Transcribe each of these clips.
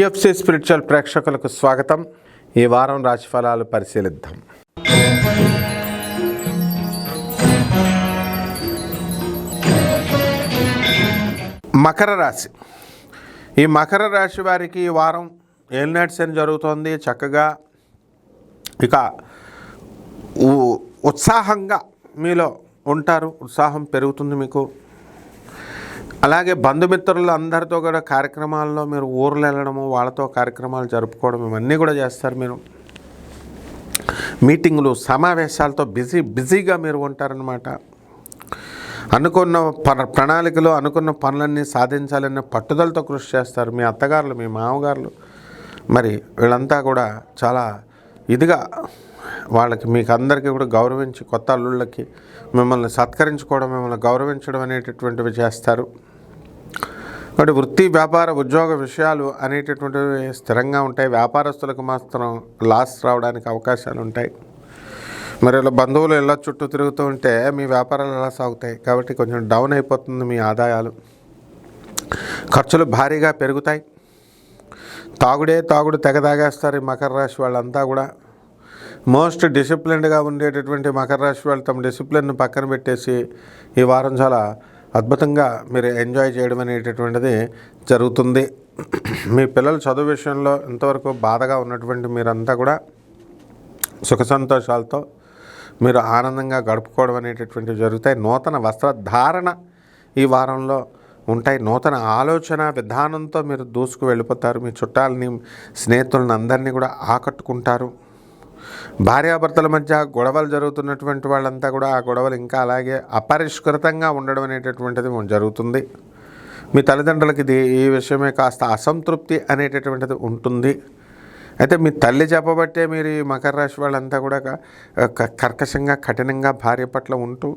PFC spiritual ప్రేక్షకులకు స్వాగతం. ఈ వారం రాశిఫలాలు పరిశీలిద్దాం. మకర రాశి. ఈ మకర రాశి వారికి ఈ వారం ఏలినాటి శని జరుగుతోంది? చక్కగా ఇక ఉత్సాహంగా మీలో ఉంటారు. ఉత్సాహం పెరుగుతుంది మీకు. అలాగే బంధుమిత్రులు అందరితో కూడా కార్యక్రమాల్లో మీరు ఊర్లు వెళ్ళడము వాళ్ళతో కార్యక్రమాలు జరుపుకోవడం ఇవన్నీ కూడా చేస్తారు మీరు. మీటింగులు సమావేశాలతో బిజీ బిజీగా మీరు ఉంటారనమాట అనుకున్న ప ప్రణాళికలు అనుకున్న పనులన్నీ సాధించాలనే పట్టుదలతో కృషి చేస్తారు మీ అత్తగారులు మీ మామగారులు. మరి వీళ్ళంతా కూడా చాలా ఇదిగా వాళ్ళకి మీకు అందరికీ కూడా గౌరవించి కొత్త అల్లుళ్ళకి మిమ్మల్ని సత్కరించుకోవడం మిమ్మల్ని గౌరవించడం అనేటటువంటివి చేస్తారు. కాబట్టి వృత్తి వ్యాపార ఉద్యోగ విషయాలు అనేటటువంటివి స్థిరంగా ఉంటాయి. వ్యాపారస్తులకు మాత్రం లాస్ రావడానికి అవకాశాలు ఉంటాయి. మరి ఇలా బంధువులు ఇలా చుట్టూ తిరుగుతూ ఉంటే మీ వ్యాపారాలు ఎలా సాగుతాయి? కాబట్టి కొంచెం డౌన్ అయిపోతుంది మీ ఆదాయాలు. ఖర్చులు భారీగా పెరుగుతాయి. తాగుడే తాగుడు తెగ తాగేస్తారు ఈ మకర రాశి వాళ్ళంతా కూడా. మోస్ట్ డిసిప్లిన్డ్గా ఉండేటటువంటి మకర రాశి వాళ్ళు తమ డిసిప్లిన్ పక్కన పెట్టేసి ఈ వారం చాలా అద్భుతంగా మీరు ఎంజాయ్ చేయడం అనేటటువంటిది జరుగుతుంది. మీ పిల్లల చదువు విషయంలో ఇంతవరకు బాధగా ఉన్నటువంటి మీరంతా కూడా సుఖ సంతోషాలతో మీరు ఆనందంగా గడుపుకోవడం అనేటటువంటివి జరుగుతాయి. నూతన వస్త్రధారణ ఈ వారంలో ఉంటాయి. నూతన ఆలోచన విధానంతో మీరు దూసుకు వెళ్ళిపోతారు. మీ చుట్టాలని స్నేహితులను అందరినీ కూడా ఆకట్టుకుంటారు. భార్యాభర్తల మధ్య గొడవలు జరుగుతున్నటువంటి వాళ్ళంతా కూడా ఆ గొడవలు ఇంకా అలాగే అపరిష్కృతంగా ఉండడం అనేటటువంటిది జరుగుతుంది. మీ తల్లిదండ్రులకి ఇది ఈ విషయమే కాస్త అసంతృప్తి అనేటటువంటిది ఉంటుంది. అయితే మీ తల్లి చెప్పబట్టే మీరు ఈ మకర రాశి వాళ్ళంతా కూడా క- కర్కశంగా కఠినంగా భార్య పట్ల ఉంటూ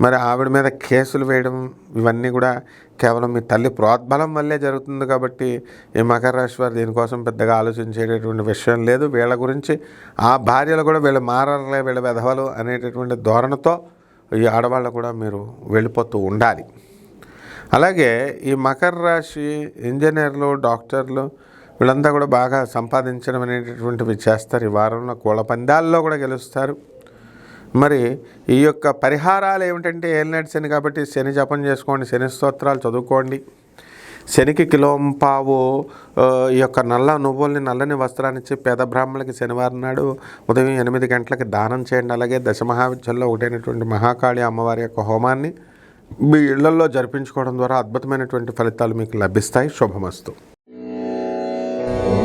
మరి ఆవిడ మీద కేసులు వేయడం ఇవన్నీ కూడా కేవలం మీ తల్లి ప్రోద్బలం వల్లే జరుగుతుంది కాబట్టి ఈ మకర రాశి వారు దీనికోసం పెద్దగా ఆలోచించేటటువంటి విషయం లేదు. వీళ్ళ గురించి ఆ భార్యలు కూడా వీళ్ళు మారలే వీళ్ళ వెధవలు అనేటటువంటి ధోరణితో ఈ ఆడవాళ్ళు కూడా మీరు వెళ్ళిపోతూ ఉండాలి. అలాగే ఈ మకర రాశి ఇంజనీర్లు డాక్టర్లు వీళ్ళంతా కూడా బాగా సంపాదించడం అనేటటువంటివి చేస్తారు. ఈ వారంలో కోళ్ళ పందాల్లో కూడా గెలుస్తారు. మరి ఈ యొక్క పరిహారాలు ఏమిటంటే ఏలినాటి శని కాబట్టి శని జపం చేసుకోండి శని స్తోత్రాలు చదువుకోండి. శనికి కిలోంపావు ఈ యొక్క నల్ల నువ్వుల్ని నల్లని వస్త్రాన్ని ఇచ్చి పేద బ్రాహ్మణులకి శనివారం నాడు ఉదయం ఎనిమిది గంటలకి దానం చేయండి. అలాగే దశమహావిద్యంలో ఒకటైనటువంటి మహాకాళి అమ్మవారి యొక్క హోమాన్ని మీ ఇళ్ళలో జరిపించుకోవడం ద్వారా అద్భుతమైనటువంటి ఫలితాలు మీకు లభిస్తాయి. శుభమస్తు. Oh.